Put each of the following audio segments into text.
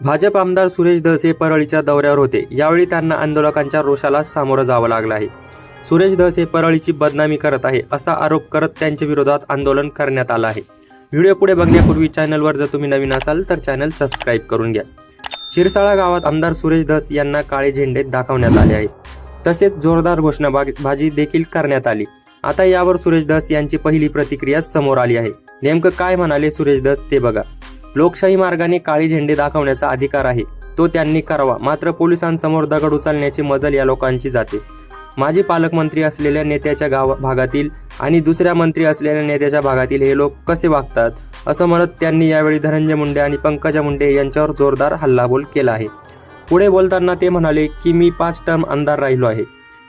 भाजप आमदार सुरेश धस हे परळीच्या दौऱ्यावर होते. यावेळी त्यांना आंदोलकांच्या रोषाला सामोरं जावं लागलं आहे. सुरेश धस हे परळीची बदनामी करत आहे असा आरोप करत त्यांच्या विरोधात आंदोलन करण्यात आलं आहे. व्हिडिओ पुढे बघण्यापूर्वी चॅनलवर जर तुम्ही नवीन असाल तर चॅनल सबस्क्राईब करून घ्या. शिरसाळा गावात आमदार सुरेश धस यांना काळे झेंडे दाखवण्यात आले आहे. तसेच जोरदार घोषणाबाजी देखील करण्यात आली. आता यावर सुरेश धस यांची पहिली प्रतिक्रिया समोर आली आहे. नेमकं काय म्हणाले सुरेश धस ते बघा. लोकशाही मार्गाने काळी झेंडे दाखवण्याचा अधिकार आहे. तो त्यांनी करावा. मात्र पोलिसांसमोर दगड उचलण्याची मजल या लोकांची जाते. माजी पालकमंत्री असलेल्या नेत्याच्या गाव भागातील आणि दुसऱ्या मंत्री असलेल्या नेत्याच्या भागातील हे लोक कसे वागतात असं म्हणत त्यांनी यावेळी धनंजय मुंडे आणि पंकजा मुंडे यांच्यावर जोरदार हल्लाबोल केला आहे. पुढे बोलताना ते म्हणाले की मी पाच टर्म आमदार राहिलो आहे.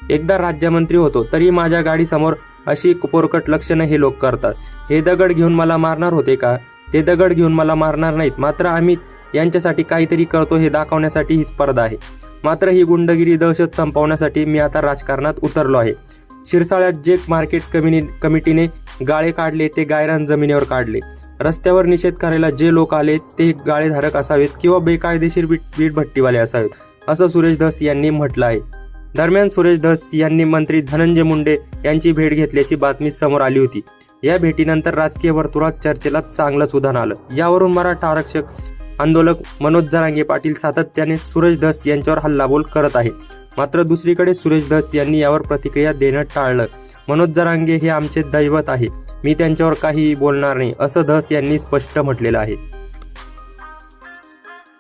एकदा राज्यमंत्री होतो तरी माझ्या गाडीसमोर अशी पोरकट लक्षणं हे लोक करतात. हे दगड घेऊन मला मारणार होते का? ते दगड घेऊन मला मारणार नाहीत. मात्र आम्ही यांच्यासाठी काहीतरी करतो हे दाखवण्यासाठी ही स्पर्धा आहे. मात्र ही गुंडगिरी दहशत संपवण्यासाठी मी आता राजकारणात उतरलो आहे. शिरसाळ्यात जे मार्केट कमिनी कमिटीने गाळे काढले ते गायरान जमिनीवर काढले. रस्त्यावर निषेध करायला जे लोक आले ते गाळेधारक असावेत किंवा बेकायदेशीर बीट वीटभट्टीवाले असावेत असं सुरेश धस यांनी म्हटलं आहे. दरम्यान सुरेश धस यांनी मंत्री धनंजय मुंडे यांची भेट घेतल्याची बातमी समोर आली होती. या भेटीनंतर राजकीय वर्तुळात चर्चेला चांगलंच उधाण आलं. यावरून मराठा आरक्षक आंदोलक मनोज जरांगे पाटील सातत्याने सुरेश धस यांच्यावर हल्लाबोल करत आहे. मात्र दुसरीकडे सुरेश धस यांनी यावर प्रतिक्रिया देणं टाळलं. मनोज जरांगे हे आमचे दैवत आहे. मी त्यांच्यावर काहीही बोलणार नाही असं धस यांनी स्पष्ट म्हटलेलं आहे.